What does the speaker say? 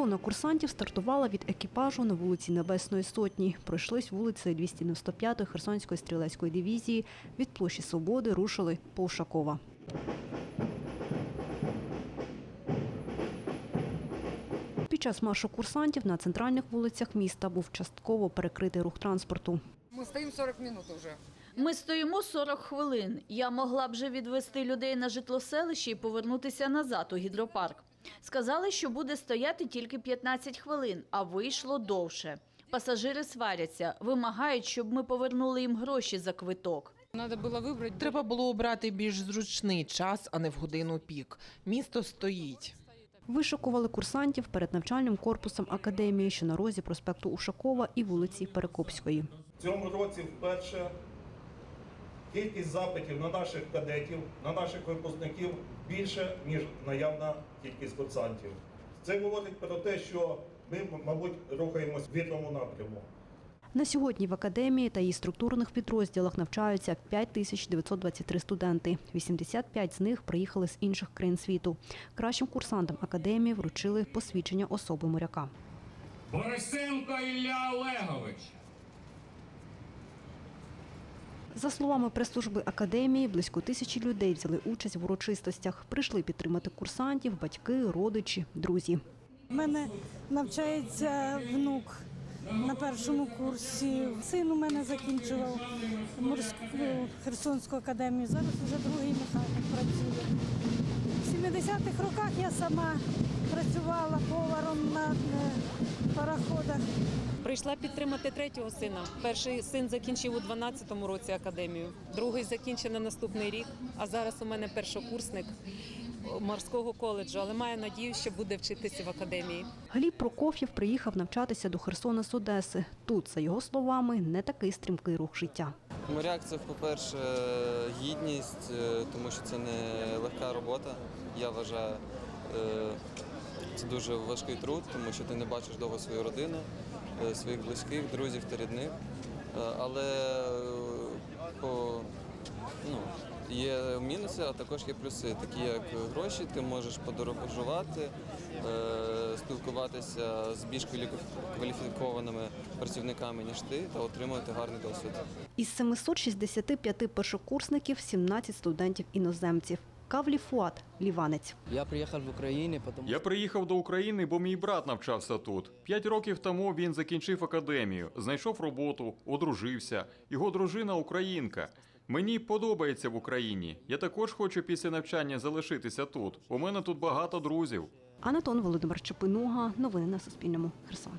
Колона курсантів стартувала від екіпажу на вулиці Небесної Сотні. Пройшлись вулицею 295-ї Херсонської стрілецької дивізії. Від площі Свободи рушили по Ушакова. Під час маршу курсантів на центральних вулицях міста був частково перекритий рух транспорту. Мы стоим 40 минут уже. Ми стоїмо 40 хвилин. Я могла б вже відвести людей на житлоселище і повернутися назад у гідропарк. Сказали, що буде стояти тільки 15 хвилин, а вийшло довше. Пасажири сваряться, вимагають, щоб ми повернули їм гроші за квиток. Надо было выбрать. Треба було обрати більш зручний час, а не в годину пік. Місто стоїть. Вишикували курсантів перед навчальним корпусом академії, що на розі проспекту Ушакова і вулиці Перекопської. В цьому році вперше кількість запитів на наших кадетів, на наших випускників більше, ніж наявна кількість курсантів. Це говорить про те, що ми, мабуть, рухаємось в вірному напряму. На сьогодні в академії та її структурних підрозділах навчаються 5923 студенти. 85 з них приїхали з інших країн світу. Кращим курсантам академії вручили посвідчення особи моряка. Борисенко Ілля Олегович. За словами прес-служби академії, близько тисячі людей взяли участь в урочистостях. Прийшли підтримати курсантів, батьки, родичі, друзі. У мене навчається внук на першому курсі. Син у мене закінчував морську Херсонську академію. Зараз вже другий механік працює. В 70-х роках я сама працювала поваром на е, пароходах. Прийшла підтримати третього сина. Перший син закінчив у 12-му році академію, другий закінчив на наступний рік. А зараз у мене першокурсник морського коледжу, але маю надію, що буде вчитися в академії. Гліб Прокоф'єв приїхав навчатися до Херсона з Одеси. Тут, за його словами, не такий стрімкий рух життя. Моряк це, по-перше, гідність, е, тому що це не легка робота. Я вважаю, Е, це дуже важкий труд, тому що ти не бачиш довго свою родину, своїх близьких, друзів та рідних. Е, Але е, по, ну, є мінуси, а також є плюси, такі як гроші, ти можеш подорожувати, е, спілкуватися з більш кваліфікованими працівниками, ніж ти, та отримувати гарний досвід. Із 765 першокурсників 17 студентів-іноземців. Кавлі Фуат, ліванець. Я приехал в Украину, потому Я приїхав до України, бо мій брат навчався тут. П'ять років тому він закінчив академію, знайшов роботу, одружився. Його дружина українка. Мені подобається в Україні. Я також хочу після навчання залишитися тут. У мене тут багато друзів. Анатон Володимир Чепинуга. Новини на Суспільному. Херсон.